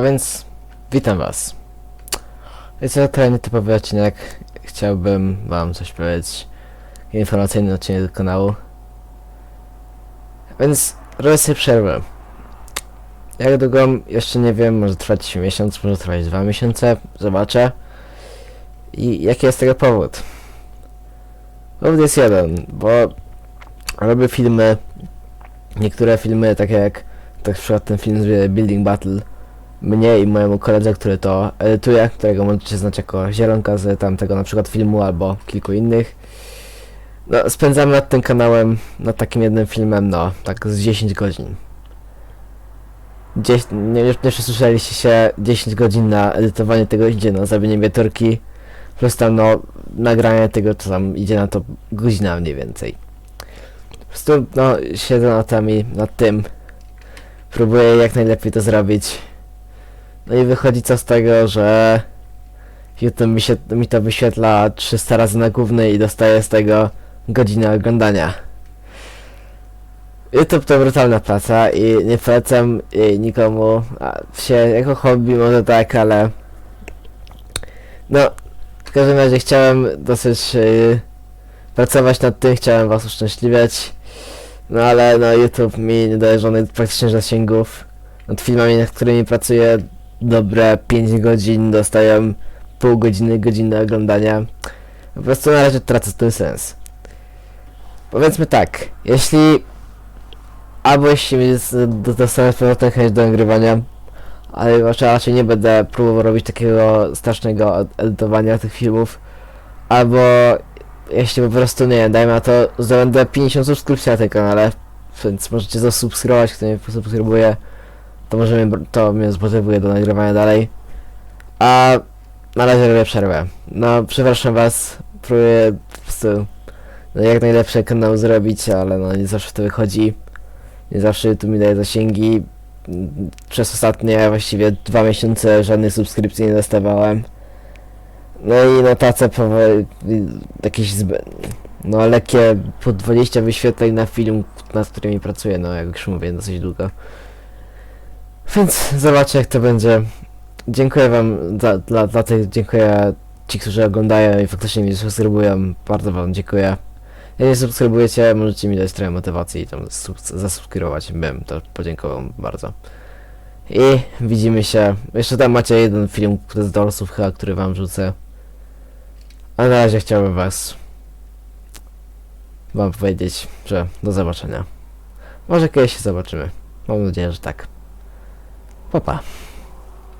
A więc witam was. Jest to trochę nietypowy odcinek. Chciałbym wam coś powiedzieć. Informacyjny odcinek do kanału. Więc robię sobie przerwę. Jak długo? Jeszcze nie wiem, może trwać miesiąc, może trwać dwa miesiące, zobaczę. I jaki jest tego powód? Powód jest jeden, bo robię filmy, niektóre filmy, takie jak tak przykład ten film z Building Battle, mnie i mojemu koledze, który to edytuje, którego możecie znać jako zielonka z tamtego na przykład filmu albo kilku innych. No, spędzamy nad tym kanałem, nad takim jednym filmem, no, tak z 10 godzin. Gdzieś, nie, nie, przesłyszeliście się, 10 godzin na edytowanie tego idzie na zrobienie miniaturki, plus tam no, nagranie tego, co tam idzie na to godzina mniej więcej. Po prostu, no, siedzę nad, nad tym, próbuję jak najlepiej to zrobić. No i wychodzi co z tego, że YouTube mi, się, mi to wyświetla 300 razy na głównej i dostaję z tego godzinę oglądania. YouTube to brutalna praca i nie polecam jej nikomu, a się jako hobby może tak, ale no w każdym razie chciałem dosyć yy, pracować nad tym, chciałem was uszczęśliwiać, no ale no YouTube mi nie daje żadnych praktycznie zasięgów. Nad filmami, nad którymi pracuję dobre 5 godzin, dostaję pół godziny, godzinę oglądania. Po prostu na razie tracę ten sens. Powiedzmy tak, jeśli albo jeśli dostanę powrotem chęć do nagrywania, ale raczej, nie będę próbował robić takiego strasznego ed- edytowania tych filmów, albo jeśli po prostu nie dajmy na to, zdobędę 50 subskrypcji na tym kanale, więc możecie zasubskrybować, kto nie subskrybuje, to może mnie, to mnie zmotywuje do nagrywania dalej. A na razie robię przerwę. No, przepraszam was, próbuję po prostu no, jak najlepszy kanał zrobić, ale no nie zawsze to wychodzi. Nie zawsze tu mi daje zasięgi. Przez ostatnie właściwie dwa miesiące żadnej subskrypcji nie dostawałem. No i no tace powoli, jakieś zbę... no lekkie po 20 wyświetleń na film, nad którymi pracuję, no jak już mówię, dosyć długo. Więc zobaczę jak to będzie. Dziękuję wam za, dla, dla tych, dziękuję ci, którzy oglądają i faktycznie mnie subskrybują. Bardzo wam dziękuję. Nie subskrybujecie, możecie mi dać trochę motywacji i tam sub, zasubskrybować. Bym to podziękował bardzo. I widzimy się. Jeszcze tam macie jeden film z Dorsów chyba, który wam rzucę. A na razie chciałbym was wam powiedzieć, że do zobaczenia. Może kiedyś się zobaczymy. Mam nadzieję, że tak. Papá.